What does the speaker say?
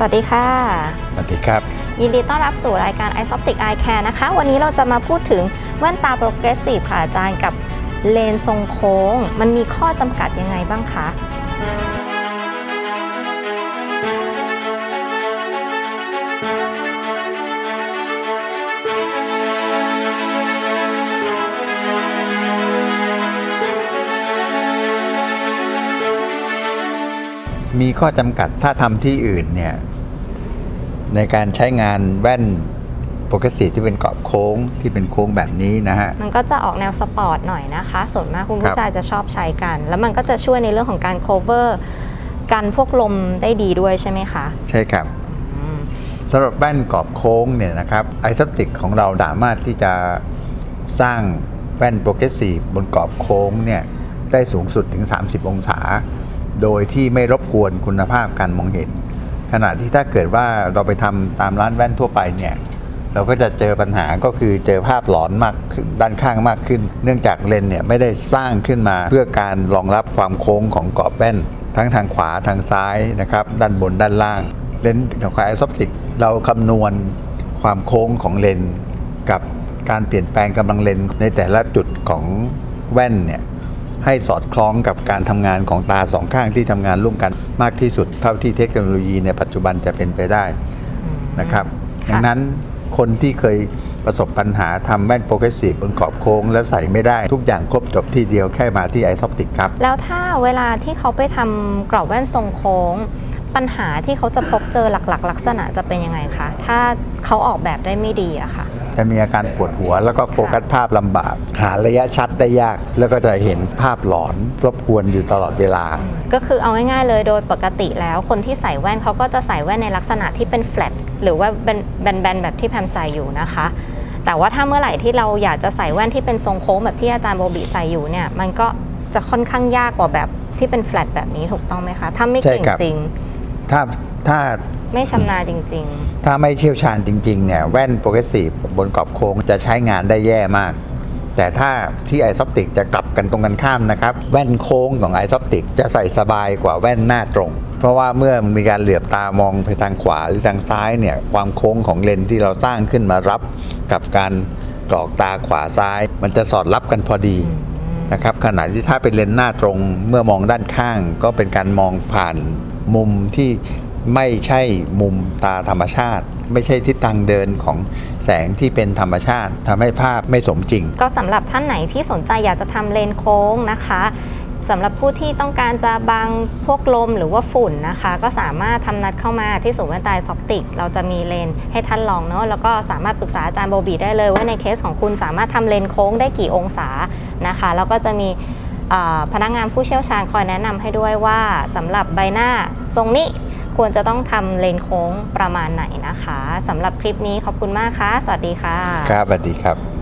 สวัสดีค่ะ สวัสดีครับ ยินดีต้อนรับสู่รายการ i s o p t i c Eye Care นะคะ วันนี้เราจะมาพูดถึงแว่นตา Progressive ค่ะอาจารย์กับเลนส์ทรงโค้ง มันมีข้อจำกัดยังไงบ้างคะ มีข้อจำกัดถ้าทำที่อื่นเนี่ย ในการใช้งานแว่นปกติที่เป็นกรอบโค้งที่เป็นโค้งแบบนี้นะฮะ มันก็จะออกแนวสปอร์ตหน่อยนะคะ ส่วนมากคุณครัผู้บชายจะชอบใช้กัน แล้วมันก็จะช่วยในเรื่องของการ cover กันพวกลมได้ดีด้วยใช่ไหมคะ ใช่ครับอืมสำหรับแว่นกรอบโค้งเนี่ยนะครับไอซัปติกของเราสามารถที่จะสร้างแว่นโปรเกรสซีฟบนกรอบโค้งเนี่ยได้สูงสุดถึง 30 องศา โดยที่ไม่รบกวนคุณภาพการมองเห็น ขณะที่ถ้าเกิดว่าเราไปทำตามร้านแว่นทั่วไปเนี่ยเราก็จะเจอปัญหาก็คือเจอภาพหลอนมากด้านข้างมากขึ้น เนื่องจากเลนส์เนี่ยไม่ได้สร้างขึ้นมาเพื่อการรองรับความโค้งของกรอบแว่น ทั้งทางขวาทางซ้ายนะครับด้านบนด้านล่าง เลนส์ของไอซอปติกเราคำนวณความโค้งของเลนส์กับการเปลี่ยนแปลงกำลังเลนส์ในแต่ละจุดของแว่นเนี่ย ให้สอดคล้องกับการทำงานของตาสองข้างที่ทำงานร่วมกันมากที่สุด เท่าที่เทคโนโลยีในปัจจุบันจะเป็นไปได้นะครับค่ะดังนั้นคนที่เคยประสบปัญหาทำแว่นโปรเกรสซีฟบนขอบโค้ง แล้วใส่ไม่ได้ทุกอย่างครบจบที่เดียวแค่มาที่ไอซอปติกครับ แล้วถ้าเวลาที่เขาไปทำกรอบแว่นทรงโค้ง ปัญหาที่เขาจะพบเจอหลักๆ ลักษณะจะเป็นยังไงคะ ถ้าเขาออกแบบได้ไม่ดีอะค่ะ จะมีอาการปวดหัว แล้วก็โฟกัสภาพลำบาก หาระยะชัดได้ยาก แล้วก็จะเห็นภาพหลอนรบกวนอยู่ตลอดเวลา ก็คือเอาง่ายๆเลยโดยปกติแล้วคนที่ใส่แว่นเขาก็จะใส่แว่นในลักษณะที่เป็นแฟลตหรือว่าเป็นแบนๆแบบที่แพมใส่อยู่นะคะแต่ว่าถ้าเมื่อไหร่ที่เราอยากจะใส่แว่นที่เป็นทรงโค้งแบบที่อาจารย์โบบีใส่อยู่เนี่ยมันก็จะค่อนข้างยากกว่าแบบที่เป็นแฟลตแบบนี้ถูกต้องไหมคะ ถ้าไม่เก่งใช่ครับจริงถ้าถ้า ไม่ชำนาญจริง ถ้าไม่เชี่ยวชาญจริง ๆ เนี่ย แว่นโปรเกรสซีฟบนกรอบโค้งจะใช้งานได้แย่มาก แต่ถ้าที่ไอซอปติกจะกลับกันตรงกันข้ามนะครับ แว่นโค้งของไอซอปติกจะใส่สบายกว่าแว่นหน้าตรง เพราะว่าเมื่อมีการเหลือบตามองไปทางขวาหรือทางซ้ายเนี่ยความโค้งของเลนส์ที่เราสร้างขึ้นมารับกับการกรอกตาขวาซ้าย มันจะสอดรับกันพอดีนะครับขณะที่ถ้าเป็นเลนส์หน้าตรงเมื่อมองด้านข้าง ก็เป็นการมองผ่านมุมที่ ไม่ใช่มุมตาธรรมชาติ ไม่ใช่ทิศทางเดินของแสงที่เป็นธรรมชาติทำให้ภาพไม่สมจริง ก็สำหรับท่านไหนที่สนใจอยากจะทำเลนโค้งนะคะสำหรับผู้ที่ต้องการจะบังพวกลมหรือว่าฝุ่นนะคะ ก็สามารถทำนัดเข้ามาที่ศูนย์แว่นตาซอปติก เราจะมีเลนให้ท่านลองเนาะแล้วก็สามารถปรึกษาอาจารย์โบบีได้เลยว่าในเคสของคุณสามารถทำเลนโค้งได้กี่องศานะคะแล้วก็จะมีพนักงานผู้เชี่ยวชาญคอยแนะนำให้ด้วยว่าสำหรับใบหน้าทรงนี้ ควรจะต้องทำเลนโค้งประมาณไหนนะคะสำหรับคลิปนี้ขอบคุณมากค่ะ สวัสดีค่ะ ครับสวัสดีครับ